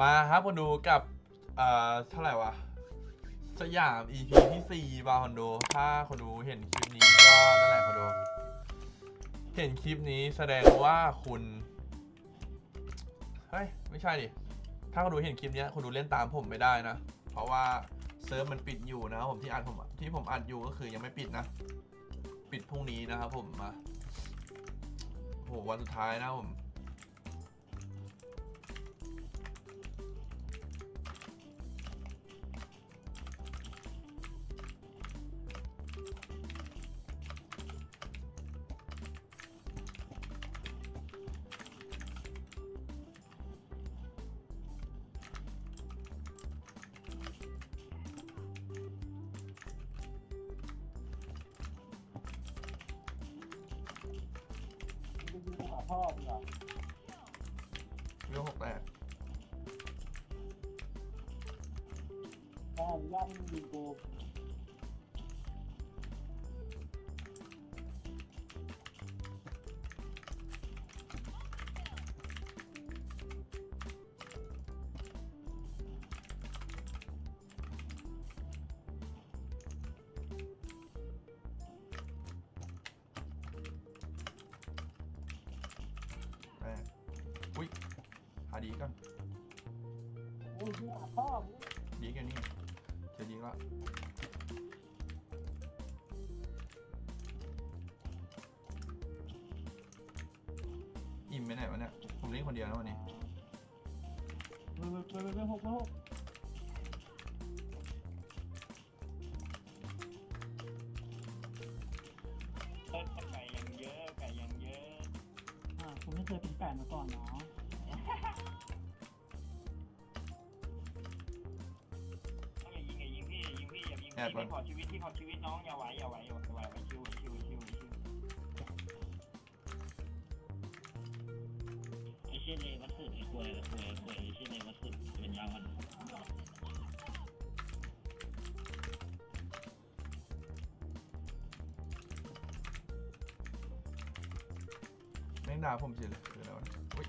มาครับคนดูกับเอ่อเท่าไหร่วะ สยาม EP ที่4บาร์คอนโด ถ้าคนดูเห็นคลิปนี้ก็นั่นแหละคนดู เห็นคลิปนี้แสดงว่าคุณ เฮ้ย ไม่ใช่ดิ ถ้าคนดูเห็นคลิปนี้คนดูเล่นตามผมไม่ได้นะ เพราะว่าเซิร์ฟมันปิดอยู่นะครับผมที่อัดผมที่ผมอัดอยู่ก็คือยังไม่ปิดนะ ปิดพรุ่งนี้นะครับผมมาโหวันสุดท้ายนะผม พ่อมึงเหรอเรื่องหกแปดแม่อนุญาตให้มึงยิงกู ดีก่อนมึงยิงหาพ่อมึงดีกันนี่เจอดีแล้วอิ่มไปไหนวะเนี่ย ผมเล่นคนเดียวนะวันนี้มึงมึงมึงมึงหกมึงหกต้นไก่ยังเยอะไก่ยังเยอะ อ่าผมไม่เคยเป็นแฟนมาก่อนเนาะ บพี่ก่อน ที่ขอชีวิตที่ขอชีวิตน้องอย่าไหวอย่าไหวอย่าไหวอย่าไหวชิวชิวชิวชิวไอ้เชี่ยเลยวัดสุดไอ้กล้วยกล้วยกล้วยไอ้เชี่ยเลยวัดสุดเป็นยาวมันแม่งด่าผมเฉยเลยคืออะไรวะอุ้ย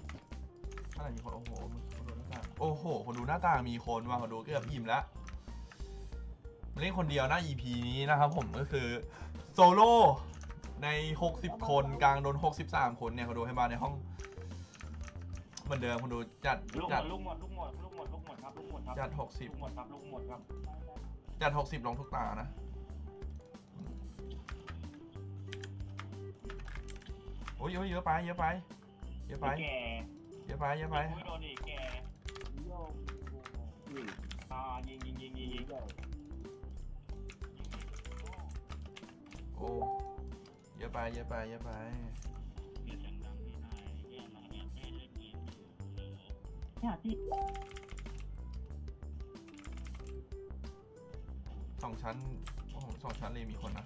อะไรมีคนโอ้โหมึงคนดูหน้าต่าง โอ้โห คนดูหน้าต่างมีคนว่ะคนดูเกือบอิ่มแล้วมา เล่นคนเดียวนะ EP นี้นะครับผมก็คือโซโล่ใน 60 คนกลางโดน 63 คนเนี่ยคนดูให้มาในห้องเหมือนเดิมคนดูจัดลูกหมจัดดลูกหมดลูกหมดลูกหมดลูกหมดครับลูกหมดครับจัด ลูก60หมดครับลูกหมดครับจัด 60 ลงทุกตานะ โอ้ยเยอะเยอะไปเยอะไปเยอะไปแก่เยอะไปเยอะไปไม่โดนดิแก่โยมกูอ่ายิงยิงยิงยิงยิง ไปเยอะไปเยอะไปเสียงดังพี่นายแย่มาเนี่ยแม่เล่นเกมอยู่เลยเนี่ยที่สองชั้นโอ้โหสองชั้นเลยมีคนนะ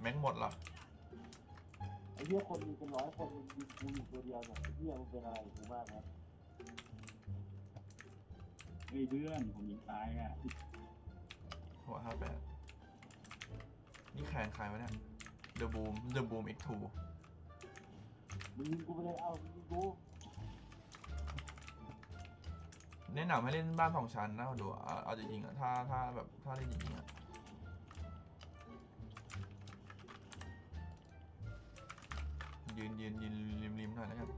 แม็กหมดเหรอ หี้ยคนมีเป็นร้อยคนมึงยิงกูอยู่ตัวเดียวเนี่ยไอ้เหี้ยมึงเป็นอะไรกูมากนะเฮ้ยเพื่อนผมยิงตายอะหัวห้าแปดนี่แขนใครวะเนี่ย The Boom The Boom X2 มึงยิงกูไปเลยเอามึงยิงกูแนะนำให้เล่นบ้านสองชั้นนะดูเอาเอาจะยิงอะถ้าถ้าแบบถ้าเล่นจริงๆอะ ยืนยืนยืนริมริมหน่อยแล้วกัน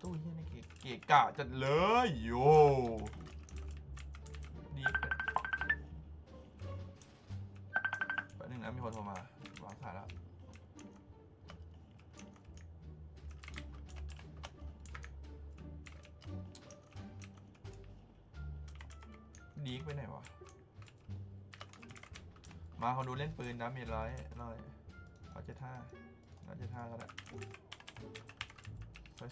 ตู้เฮียนี่เกะเกะกะจัดเลยโยดีแป๊บนึงนะมีคนโทรมาวางสายแล้วดีกไปไหนวะ มาเคาดูเล่นปืนนะมีร้อยร้อยร้อยเจ็ดห้าร้อยเจ็ดห้าก็ได้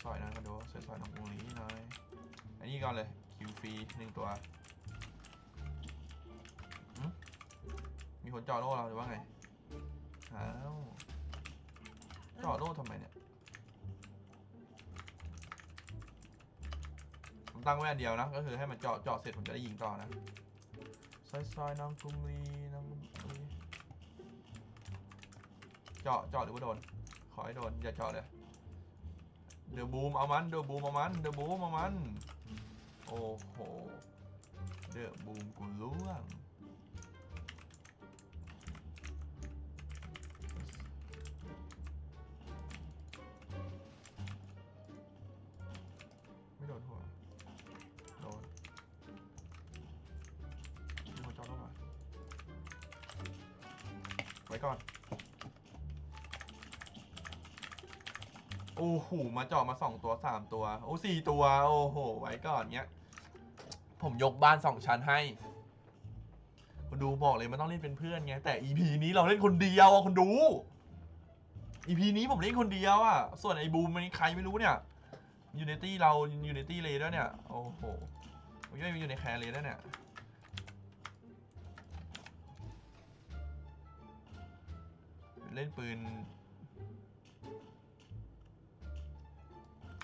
ซอยๆนะคนดูซอยๆน้ององลีน้อยอันนี้ก่อนเลยคิวฟรีหนึ่งตัวมีคนจ่อโล่เราหรือว่าไงอ้าวจ่อโล่ทำไมเนี่ยผมตั้งไว้อันเดียวนะ ก็คือให้มันเจาะเจาะเสร็จผมจะได้ยิงต่อนะ ซอยๆน้องกรุงลี เจาะเจาะหรือว่าโดน ขอให้โดน อย่าเจาะเลยเดอบูมเอามันเดอบูมเอามันเดอบูมเอามัน โอ้โห เดอบูมกูล่วงไม่โดนหัว โดนมีคนจอดเข้ามาไว้ก่อน โอ้โหมาเจาะมาสองตัวสามตัว โอ้สี่ตัว โอ้โห ไว้ก่อนเงี้ย ผมยกบ้านสองชั้นให้ ดูบอกเลยมันต้องเล่นเป็นเพื่อนไง แต่ EP นี้เราเล่นคนเดียวอะคุณดู EP นี้ผมเล่นคนเดียวอะ ส่วนไอ้บูมมันใครไม่รู้เนี่ยยูเนตี้เรายูเนตี้เลยด้วยเนี่ย โอ้โหผมยังอยู่ในแคร์เลยด้วยเนี่ยเล่นปืน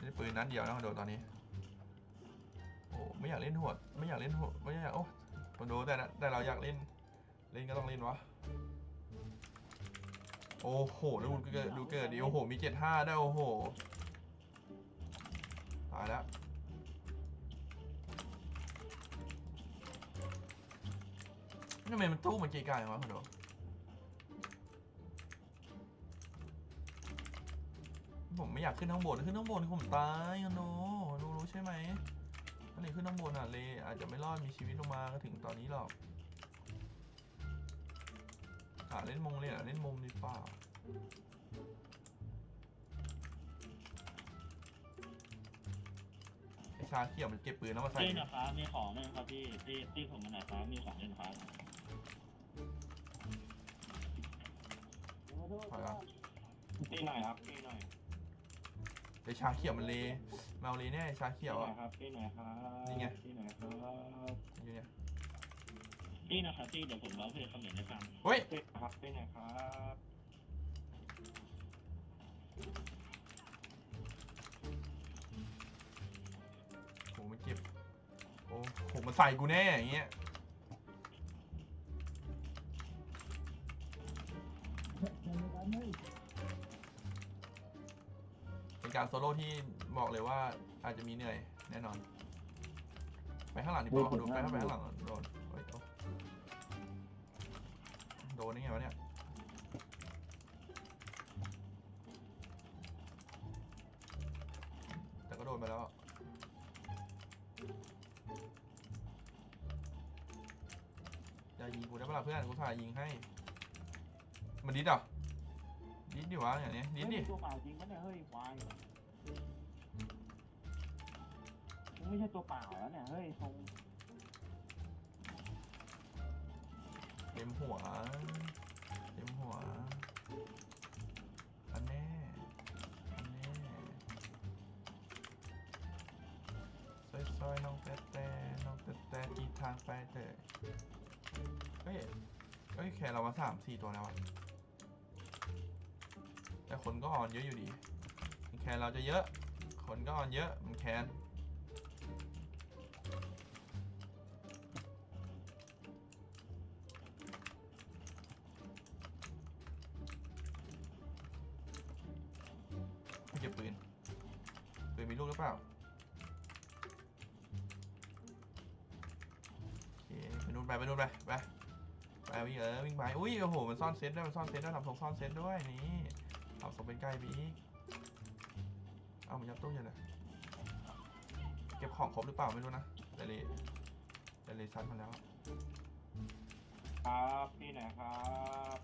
เล่นปืนนัดเดียวนะคอนโดตอนนี้ โอ้ไม่อยากเล่นโหดไม่อยากเล่นโหดไม่อยากโอ้คอนโดแต่ละแต่เราอยากเล่น เล่นก็ต้องเล่นวะ โอ้โหดูเกิดดูเกิดดิโอ้โห มีเจ็ดห้าได้โอ้โห ตายแล้วทำไมมันตู้มันเกะกะอย่างวะคุณโด ผมไม่อยากขึ้นข้างบนขึ้นข้างบนผมตายคุณโดดูรู้ใช่ไหมถ้าหนีขึ้นข้างบนอะเลอาจจะไม่รอดมีชีวิตลงมาก็ถึงตอนนี้หรอกอะเล่นมงเลยอะเล่นมุมดีเปล่าไอชาเขียวมันเก็บปืนแล้วมาใส่พี่นะครับมีของไหมครับพี่ที่ที่ผมมาไหนครับมีของเล่นครับขอโทษถอยก่อนพี่หน่อยครับพี่หน่อย ไอชาเขียวมันเลมาเอาเลแน่ไอชาเขียวพี่หน่อะอยครับพี่หน่อยครับนี่ไงพี่หน่อยครับอยู่เนี่ยพี่นะครับพี่เดี๋ยวผมร้องเพลงคำเหม็นให้ฟังเฮ้ยพี่ครับพี่หน่อยครับโหมันเก็บโอ้โหมันใส่กูแน่อย่างเงี้ย เป็นการโซโล่ที่บอกเลยว่าอาจจะมีเหนื่อยแน่นอน ไปข้างหลังดิบอกดูไปข้างไปข้างหลังโดนเฮ้ยโอ้โดนนี่ไงวะเนี่ยแต่ก็โดนไปแล้วอะอย่ายิงกูได้ปะล่ะเพื่อนกูถ่ายยิงให้ มันดิดเหรอะดิดดิวะอย่างเนี้ยดิดดิเฮ้ยตัวเปล่าจริงปะเนี่ยเฮ้ยควายมึงไม่ใช่ตัวเปล่าแล้วเนี่ยเฮ้ยทรงเต็มหัวเต็มหัวอันแน่อันแน่ซอยซอยน้องแต่แต่น้องแต่แต่อีกทางไปเถอะเฮ้ยเฮ้ยแค่เรามาสามสี่ตัวแล้วอะ แต่คนก็ออนเยอะอยู่ดีแคนเราจะเยอะ คนก็ออนเยอะมันแคนไม่เก็บปืน ปืนมีลูกหรือเปล่า โอเคไปนู่นไปไปนู่นไปไปไปวิ่งเออวิ่งไป อุ้ยโอ้โห มันซ่อนเซตด้วย มันซ่อนเซตด้วยทำทรงซ่อนเซตด้วย นี่ ทำทรงเป็นใกล้ไปอีก เอามันยัดตู้ยังไงเก็บของครบหรือเปล่าไม่รู้นะแต่เลยแต่เลยซัดมาแล้ว ครับพี่หน่อยครับ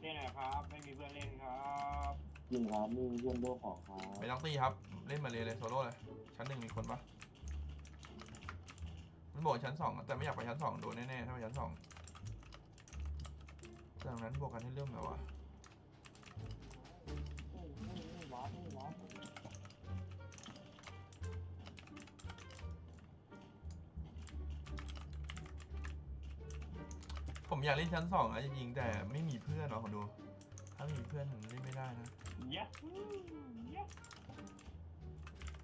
พี่หน่อยครับ ไม่มีเพื่อนเล่นครับจริงครับนี่เพื่อนโลกของครับไม่ต้องตีครับ เล่นมาเลยเลยโซโล่เลย ชั้นหนึ่งมีคนปะมันบอกชั้นสองอะแต่ไม่อยากไปชั้นสองโดนแน่ๆถ้าไปชั้นสองจากนั้นบวกกันให้เริ่มแบบว่า เฮ้ยเฮ้ยเฮ้ยว้าวเฮ้ยว้าว ผมอยากเล่นชั้นสองนะจริงๆแต่ไม่มีเพื่อนหรอคนดู ถ้าไม่มีเพื่อนผมเล่นไม่ได้นะยะยะ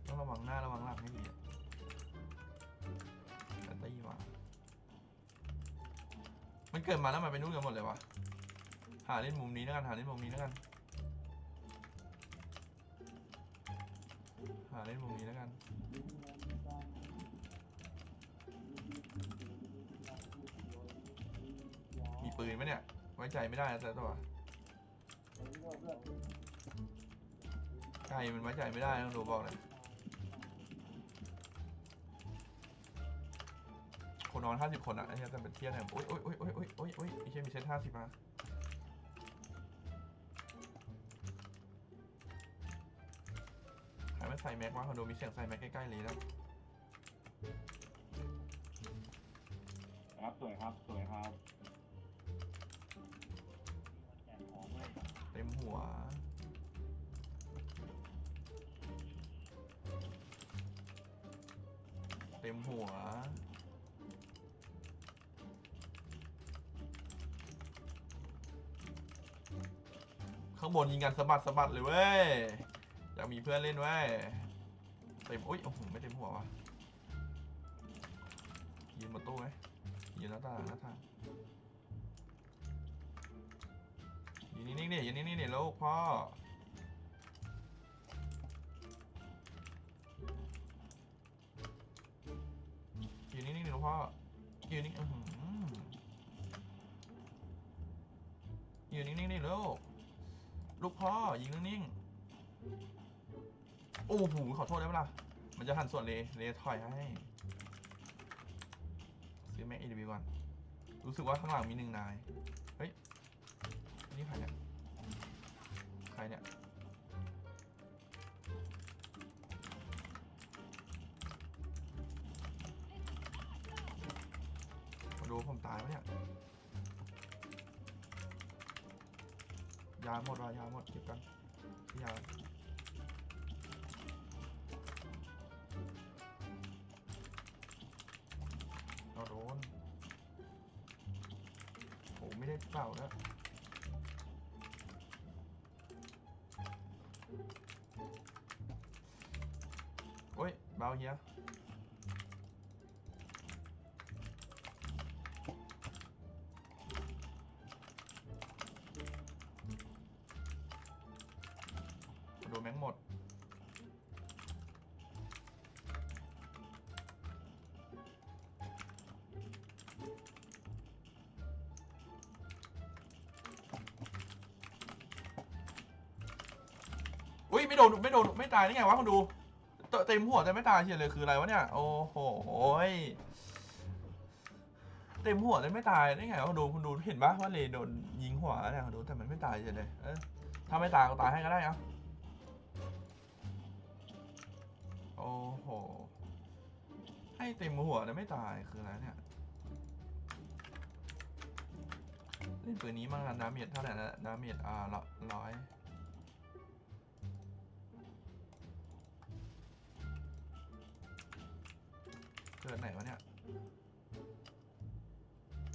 ต้องระวังหน้าระวังหลังให้ดีอะตีมามันเกิดมาแล้วมันไปนู่นกันหมดเลยวะหาเล่นมุมนี้แล้วกันหาเล่นมุมนี้แล้วกัน หาเล่นมุมนี้แล้วกัน มีปืนไหมเนี่ย ไว้ใจไม่ได้นะแต่ตัวไก่มันไว้ใจไม่ได้ต้องดูบอกเลยคนนอนห้าสิบคนอะไอ้เหี้ยแต่เป็นเที่ยงเนี่ยโอ๊ยโอ๊ยโอ๊ยโอ๊ยโอ๊ยโอ๊ยโอ๊ยไม่ใช่มีเซตห้าสิบมา ใครไม่ใส่แม็กวะคอนโดมีเสียงใส่แม็กใกล้ๆเลยแล้วครับสวยครับสวยครับแจกของเลยเต็มหัวเต็มหัว ข้างบนยิงกันสะบัดสะบัดเลยเว้ยอยาก มีเพื่อนเล่นเว้ยเต็มอุ้ยโอ้โหไม่เต็มหัววะยืนบนตู้ไหมยืนหน้าต่างหน้าต่างยู่นิ่งๆดิอยู่นิ่งๆดิลูกพ่อยู่นิ่งๆดิลูกพ่อยู่นิ่งอื้อหืออยู่นิ่งๆดิลูกลูกพ่อยิงนิ่งๆ โอ้โหขอโทษได้ไหมล่ะ มันจะหันส่วนเลเลถอยให้ซื้อแม็กเอดีก่อน รู้สึกว่าข้างหลังมีหนึ่งนาย เฮ้ย นี่ใครเนี่ย ใครเนี่ย โไม่โดนไม่โดนไม่ตายได้ไงวะคนดูเต็มหัวแต่ไม่ตายเฉยเลยคืออะไรวะเนี่ยโอ้โหเต็มหัวแต่ไม่ตายได้ไงคุณดูคุณดูเห็นปะว่าเลโดนยิงหัวเนี่ยคุณดูแต่มันไม่ตายเฉยเลยถ้าไม่ตายก็ตายให้ก็ได้เอาโอ้โห ให้เต็มหัวแต่ไม่ตายคืออะไรเนี่ยเล่นปืนนี้มั่งนะดาเมจเท่าไหร่นะดาเมจอ่าละร้อย เกิดไหนวะเนี่ย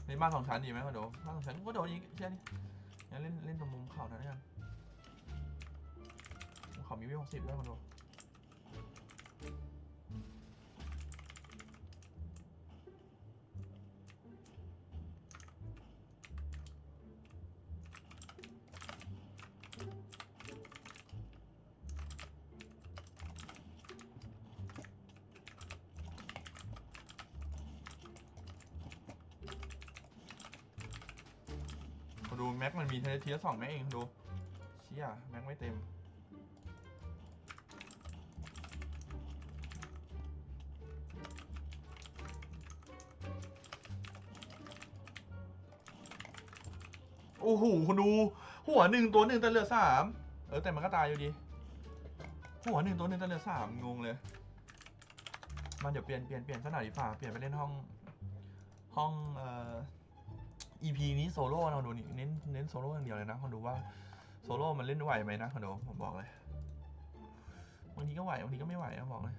เล่นบ้านสองชั้นดีไหมคอนโดบ้านสองชั้นก็โดนยิงเช่นนี้งั้นเล่นเล่นตรงมุมเขาหน่อยแล้วกันมุมเขามีวิวหกสิบด้วยคอนโด ดแม็กมันมีเทียสองแม็กเองคอนโดเชี่ยแม็กไม่เต็ม โอ้โหคุณดู หัวหนึ่งตัวหนึ่งแต่เหลือสามเออแต่มันก็ตายอยู่ดี หัวหนึ่งตัวหนึ่งแต่เหลือสามงงเลย มันเดี๋ยวเปลี่ยนเปลี่ยนเปลี่ยนสถานดีฝ่าเปลี่ยนไปเล่นห้อง ห้องเอ่อ EP นี้โซโล่เราดูนี่เน้นเน้นโซโล่อย่างเดียวเลยนะคนดูว่าโซโล่มันเล่นไหวไหมนะคนดูผมบอกเลยบางทีก็ไหวบางทีก็ไม่ไหวนะบอกเลย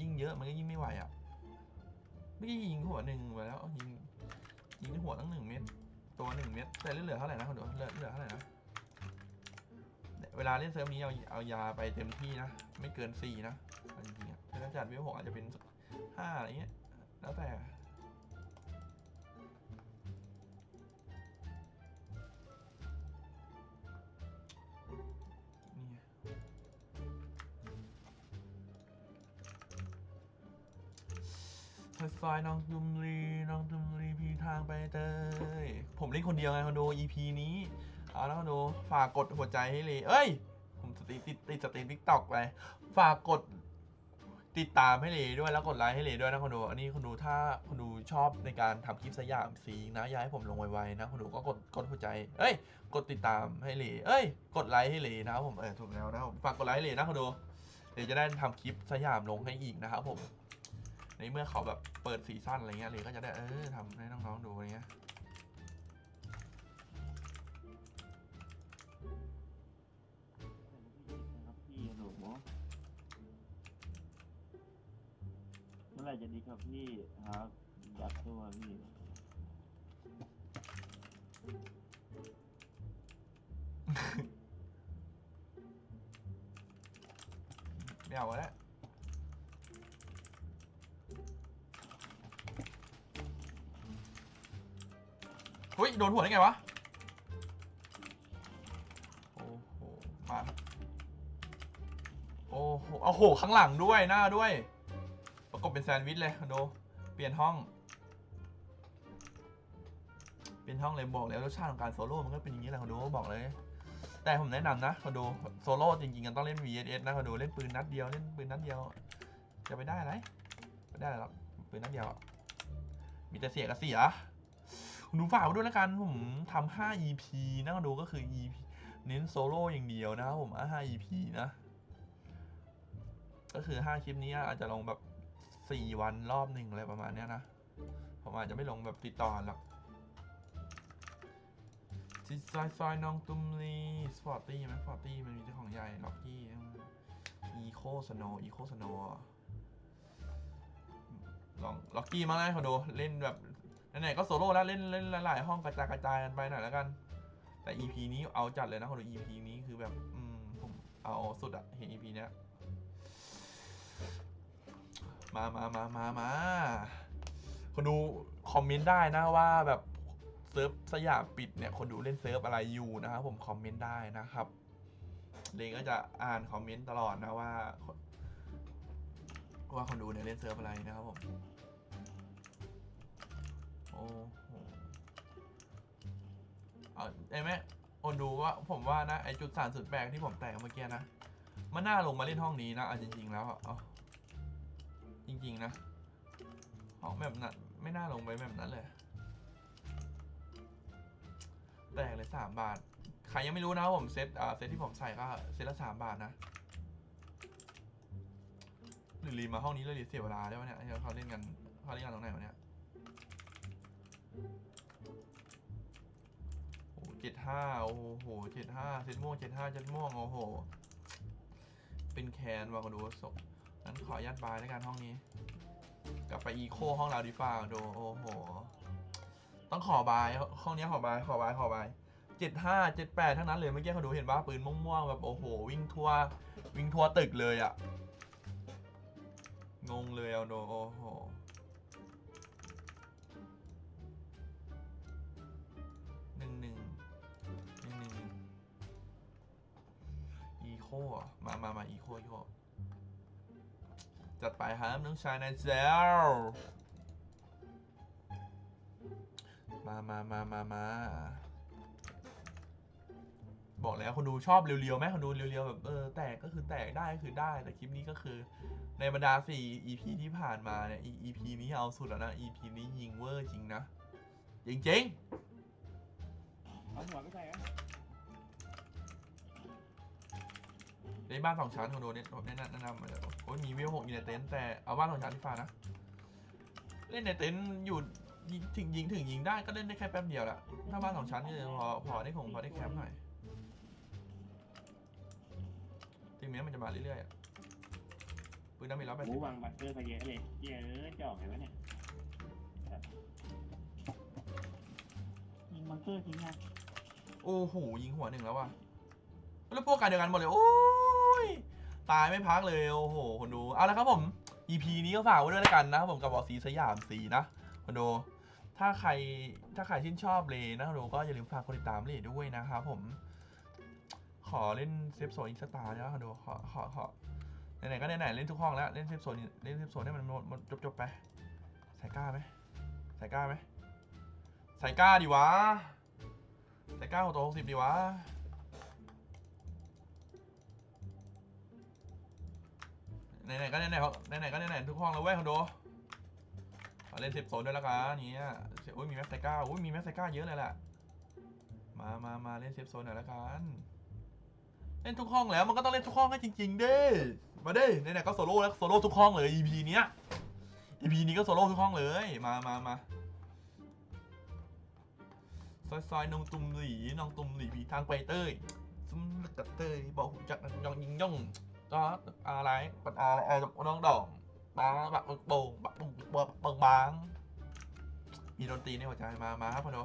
ยิ่งเยอะมันก็ยิ่งไม่ไหวอะไม่ได้ยิงหัวหนึ่งไปแล้วยิงยิงหัวตั้งหนึ่งเม็ดตัวหนึ่งเม็ดแต่เลือดเหลือเท่าไหร่นะคนดูเลือเหลือเท่าไหร่นะเวลาเล่นเซิร์ฟนี้เอาเอายาไปเต็มที่นะ ไม่เกินสี่นะจริงๆอะถ้าจัดวิวหกอาจจะเป็นห้าอะไรเงี้ยแล้วแต่ ซอยๆน้องตุมรีน้องตุมรีพี่ทางไปเตยผมเล่นคนเดียวไงคอนโด EP นี้เอาแล้วคอนโดฝากกดหัวใจให้เลย เอ้ย ผมสตรีมติดติดสตรีมทิกตอกไปฝากกดติดตามให้เลยด้วยแล้วกดไลค์ให้เลยด้วยนะคนดู อันนี้คนดูถ้าคนดูชอบในการทำคลิปสยามสีนะอยากให้ผมลงไวๆนะคนดูก็กดกดหัวใจ เอ้ย กดติดตามให้เลยเอ้ย กดไลค์ให้เลยนะผมเออถูกแล้วนะผมฝากกดไลค์ให้เลยนะคนดูเดี๋ยวจะได้ทำคลิปสยามลงให้อีกนะครับผม ในเมื่อเขาแบบเปิดซีซั่นอะไรเงี้ยเลยก็จะได้เออทำให้น้องๆดูอะไรเงี้ยครับพี่หนูเมื่อไหร่จะดีครับพี่ครับอยากตัวพี่ไม่เอาแล้ว เฮ้ย โดนหัวได้ไงวะ โอ้โห มา โอ้โหโอ้โห ข้างหลังด้วย หน้าด้วย ประกบเป็นแซนด์วิชเลยคอนโดเปลี่ยนห้อง เปลี่ยนห้องเลยบอกแล้วรสชาติของการโซโล่ มันก็เป็นอย่างนี้แหละคอนโดบอกเลย แต่ผมแนะนำนะคอนโดโซโล่จริงๆกันต้องเล่น VSS นะคอนโดเล่นปืนนัดเดียว เล่นปืนนัดเดียว จะไปได้อะไรไม่ได้หรอกปืนนัดเดียว มีแต่เสียกับเสีย คุณดูฝากไว้ด้วยแล้วกันผมทำ5 EP นะคอนโดก็คือ EP เน้นโซโล่อย่างเดียวนะครับผมอะ5 EP นะ ก็คือ5คลิปนี้อาจจะลงแบบ4วันรอบหนึ่งอะไรประมาณเนี้ยนะ ผมอาจจะไม่ลงแบบติดต่อหรอกจิซอยซอยน้องตุ้มลีสปอร์ตี้ไหมสปอร์ตี้มันมีเจ้าของใหญ่ล็อกกี้อีโคสโนอีโคสโนลองล็อกกี้มาไล่เขาดูเล่นแบบ ไหนๆก็โซโล่แล้วเล่นเล่นหลายๆห้องกระจายกระจายกันไปหน่อยแล้วกัน แต่ EP นี้เอาจัดเลยนะเขาดู EP นี้คือแบบ อืมผมเอาสุดอะเห็น EP เนี้ยมามามามามาคนดูคอมเมนต์ได้นะว่าแบบเซิร์ฟสยามปิดเนี่ยคนดูเล่นเซิร์ฟอะไรอยู่นะครับผมคอมเมนต์ได้นะครับเลงก็จะอ่านคอมเมนต์ตลอดนะว่า ว่าคนดูเนี่ยเล่นเซิร์ฟอะไรนะครับผม โอ้โหเอาไอ้แม่คนดูว่าผมว่านะไอจุดสามสุดแปลกที่ผมแตกเมื่อกี้นะมันน่าลงมาเล่นห้องนี้นะเอาจริง ๆ แล้วอะเอาจริง ๆ นะห้องแบบนั้นไม่น่าลงไปแบบนั้นเลยแตกเลยสามบาทใครยังไม่รู้นะผมเซตอ่าเซตที่ผมใส่ก็เซตละสามบาทนะหรือรีมาห้องนี้เลยหรือเสียเวลาได้ปะเนี่ยเขาเล่นกันเขาเล่นกันตรงไหนวะเนี่ย โอ้เจ็ดห้าโอ้โหเจ็ดห้าเซตม่วงเจ็ดห้าเจ็ดม่วงโอ้โห เป็นแคนว่ะก็ดูศพงั้นขออนุญาตบายในการห้องนี้ กลับไปอีโคห้องเราดีฟ้าดูโอ้โห ต้องขอบายห้องนี้ขอบายขอบายขอบายเจ็ดห้าเจ็ดแปดทั้งนั้นเลยเมื่อกี้เขาดูเห็นป่ะปืนม่วงๆแบบโอ้โห วิ่งทั่ว วิ่งทั่วตึกเลยอะงงเลยเอาโดโอ้โห มามามาอีโคอีโคจัดไปครับน้องชายนายเซลมามามามามาบอกแล้วคนดูชอบเรียวๆไหมคนดูเรียวๆแบบเออแตกก็คือแตกได้คือได้ แต่คลิปนี้ก็คือ ในบรรดา4 EP ที่ผ่านมาเนี่ย EP นี้เอาสุดแล้วนะ EP นี้ยิงเวอร์จริงนะ จริงเอาหัวไปใส่ ในบ้านสองชั้นคนดูเนี่ยผมแนะนำแนะนำมาเลยโอ้ยมีวิวหกอยู่ในเต็นท์แต่เอาบ้านสองชั้นที่ฟ้านะ เล่นในเต็นท์อยู่ยิงถึงยิงถึงยิงได้ก็เล่นได้แค่แป๊บเดียวแหละถ้าบ้านสองชั้นก็พอพอได้คงพอได้แคมป์หน่อยถึงแม้มันจะมาเรื่อยๆอะปืนน้ำมีร้อยแปดหมูสิบวางบัตเตอร์ไปเยอะเลยเหี้ยเอะจะออกไงวะเนี่ยยิงบังเกอร์ทิ้งนะโอ้โหยิงหัวหนึ่งแล้วว่ะแล้วพวกกันเดียวกันหมดเลย โอ้ ยตายไม่พักเลย โอ้โห คนดู เอาละครับผม EP นี้ก็ฝากไว้ด้วยแล้วกันนะครับผมกับวอซีสยามสีนะ คนโดถ้าใครถ้าใครชื่นชอบเลยนะคนโดก็อย่าลืมฝากกดติดตามเลยด้วยนะครับผม ขอเล่นเซฟโซนอีกสตาร์นะคนโดขอขอขอไหนๆก็ไหนๆเล่นทุกห้องแล้ว เล่นเซฟโซนเล่นเซฟโซนให้มันหมดจบจบๆไป ใส่กล้าไหมใส่กล้าไหมใส่กล้าดีวะใส่กล้าหกตัวหกสิบดีวะ ไหนๆก็ไหนๆเขาไหนๆก็ไหนๆทุกห้องแล้วเว้ยคอนโดขอเล่นเซฟโซนด้วยละกันเนี่ยอุ้ยมีแม็กไซก้าอุ้ยมีแม็กไซก้าเยอะเลยแหละมามามาเล่นเซฟโซนหน่อยละกันเล่นทุกห้องแล้วมันก็ต้องเล่นทุกห้องให้จริงๆเด้มาเด้ไหนๆก็โซโล่แล้วโซโล่ทุกห้องเลย EP เนี้ย EP นี้ก็โซโล่ทุกห้องเลยมามามาซอยซอยนองตุ่มหลีนองตุ่มหลีผีทางไปเต้ยซุ่มกัดเต้ยบอกหูจักยองยิงย่อง ก็อะไรปัดอะไรอะไรน้องดอกบางบักโป่งบักบุกบักบางบางมีดนตรีในหัวใจมามาครับพอด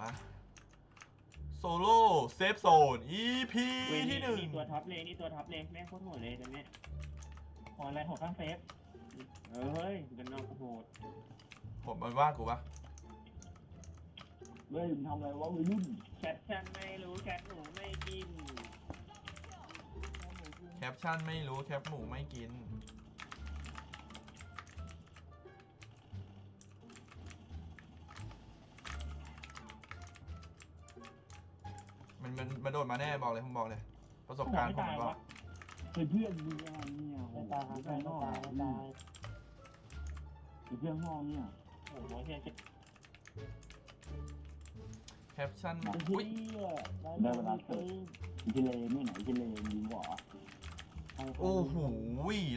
มาโซโล่เซฟโซน EP เว้ยที่หนึ่งนี่ตัวท็อปเลยนี่ตัวท็อปเลยแม่งโคตรโหดเลยตัวเนี้ขออะไรหกข้างเซฟเอ้ยกันนอกโหดผมมันว่ากูปะเฮ้ยมึงทำอะไรวะวัยรุ่นแคปชั่นไม่รู้แคปหนู แค ปชั่นไม่รู้แคปหมูไม่กิน มันมันมันโดดมาแน่บอกเลยผมบอกเลย ประสบการณ์ผมมันบอกเฮ้ยเพื่อนมึงอะเนี่ยโอ้ไม่โหตายครับเพื่อนไม่นอกตายอะไม่ตายเพื่อนห้องเนี่ยโอ้โหเฮียจะแคปชั่นไอ้อุ้ยเหี้ยได้เวลาเกิดอิตาลีไม่ไหนอิตาลียิงหัว โอ้โห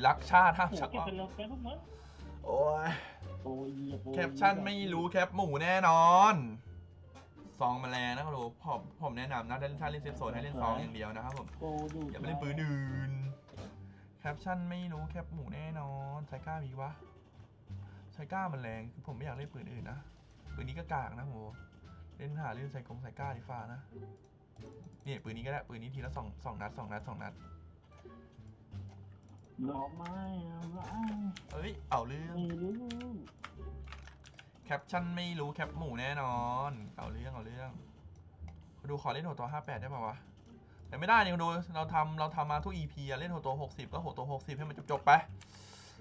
รักชาติห้ามโอ้โหชักเก็บว่าเป็นลบไปพวกมึงโอ้ยโอ้ยเหี้ยโอ้ยแคปชั่นไม่รู้แคปหมูแน่นอนซองมาแรงนะครับผมผมผมแนะนำนะถ้าเล่นเซฟโซนให้เล่นซองอย่างเดียวนะครับผมโอ้ดูอย่าไปเล่นปืนอื่นแคปชั่นไม่รู้แคปหมูแน่นอนไซก้ามีวะไซก้ามันแรงคือผมไม่อยากเล่นปืนอื่นนะปืนนี้ก็กากนะโหเล่นหาเล่นไซกงไซก้าดีฟ้านะเนี่ยปืนนี้ก็ได้ปืนนี้ทีละสองสองนัดสองนัดสองนัด ดอกไม้อะไรเอ้ย เอาเรื่อง ไม่รู้แคปชั่นไม่รู้แคปหมูแน่นอน เอาเรื่องเอาเรื่องดูขอเล่นหัวตัวห้าแปดได้ป่าวะ แต่ไม่ได้นี่ดูเราทำเราทำมาทุก EP อะเล่นหัวตัวหกสิบก็หัวตัวหกสิบให้มันจบๆไป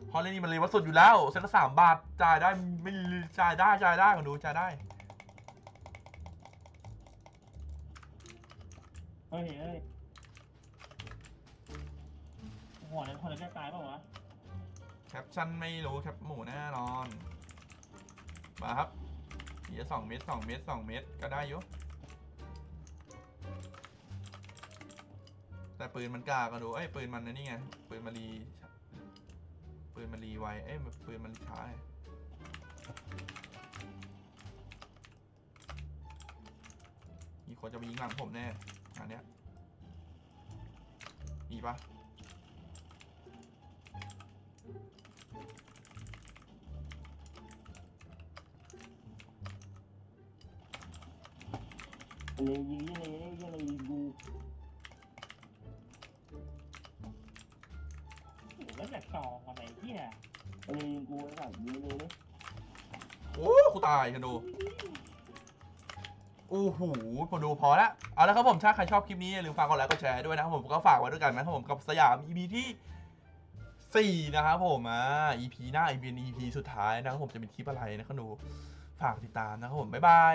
เพราะเล่นนี่มันเลยว่าสุดอยู่แล้วเซตละสามบาทจ่ายได้ไม่จ่ายได้จ่ายได้กันดูจ่ายได้ เฮ้ยเฮ้ย หัวนั้นคนนั้นจะตายเปล่าวะแคปชั่นไม่รู้แคปหมูแน่นอน มาครับเดี๋ยวสองเม็ดสองเม็ดสองเม็ดก็ได้อยู่แต่ปืนมันกล้าก็ดูเอ้ยปืนมันนะนี่ไงปืนมันรีปืนมันรีไวเอ้ยปืนมันช้าไงมีคนจะมายิงหลังผมแน่งานเนี้ยมีปะ เลยยิงยังไงยังไงยิงกูโอ้โหแล้วจากซองอะไรเฮียเลยยิงกูแล้วแบบยิงเลยโอ้กูตายกันดูโอ้โหพอดูพอละเอาละครับผมถ้าใครชอบคลิปนี้อย่าลืมฝากกดไลค์กดแชร์ด้วยนะครับผมก็ฝากไว้ด้วยกันนะครับผมกับสยาม EP ที่4นะครับผมอ่า EP หน้า EP เป็น EP สุดท้ายนะครับผมจะเป็นคลิปอะไรนะครับดูฝากติดตามนะครับผมบ๊ายบาย